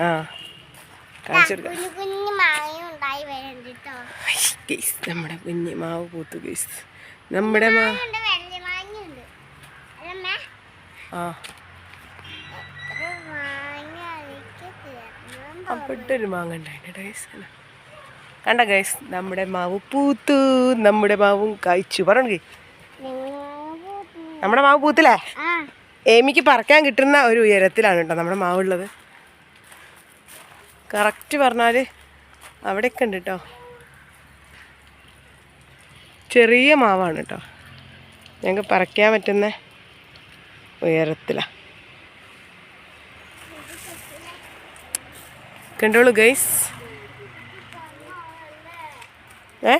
ആ കേട്ടോ നമ്മുടെ കുഞ്ഞി മാവ് പൂത്തു ഗെയ്സ്. നമ്മുടെ മാ ആ. എത്ര മാങ്ങ ഉണ്ടായിരുന്നു ഗൈസ് കണ്ട ഗൈസ് നമ്മുടെ മാവ് പൂത്തു നമ്മുടെ മാവും കായ്ച്ചു പറഞ്ഞു നമ്മുടെ മാവ് പൂത്തില്ലേ? ഏമിക്ക് പറക്കാൻ കിട്ടുന്ന ഒരു ഉയരത്തിലാണ് കേട്ടോ നമ്മുടെ മാവുള്ളത്. കറക്റ്റ് പറഞ്ഞാൽ അവിടെയൊക്കെ ഉണ്ട് കേട്ടോ. ചെറിയ മാവാണ് കേട്ടോ. ഞങ്ങൾക്ക് പറിക്കാൻ പറ്റുന്ന ഉയരത്തിലാണ് കണ്ടോളൂ ഗൈസ് ഏ?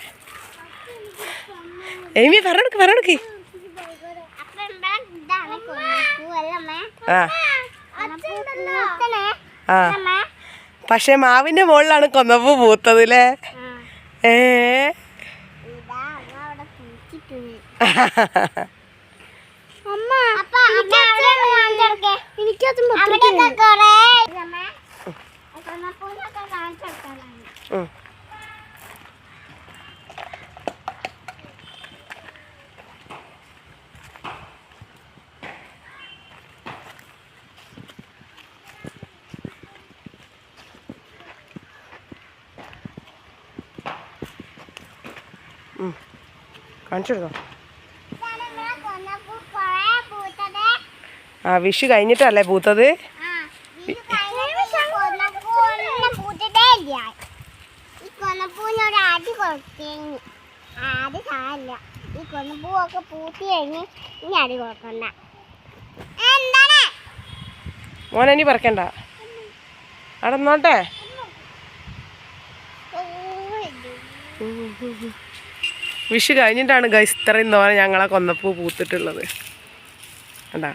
എമി പറഞ്ഞെടുക്ക് പറഞ്ഞെടുക്ക് ആ. പക്ഷെ മാവിന്റെ മുകളിലാണ് കൊന്നപ്പൂ പൂത്തതില്ലേ? ഏ. എനിക്കതും പൂത്തത് ആ വിഷു കഴിഞ്ഞിട്ടല്ലേ പൂത്തത്? ഈ കൊന്നപ്പൂവൊക്കെ പൂത്തി കഴിഞ്ഞ് ഇനി അടി കൊടുക്കണ്ട പറക്കണ്ട അവിടെ ഇത്. വിഷു കഴിഞ്ഞിട്ടാണ് ഗൈസ് ഇത്രയും തോന്നെ ഞങ്ങളെ കൊന്നപ്പൂ പൂത്തിട്ടുള്ളത്. കണ്ടാ?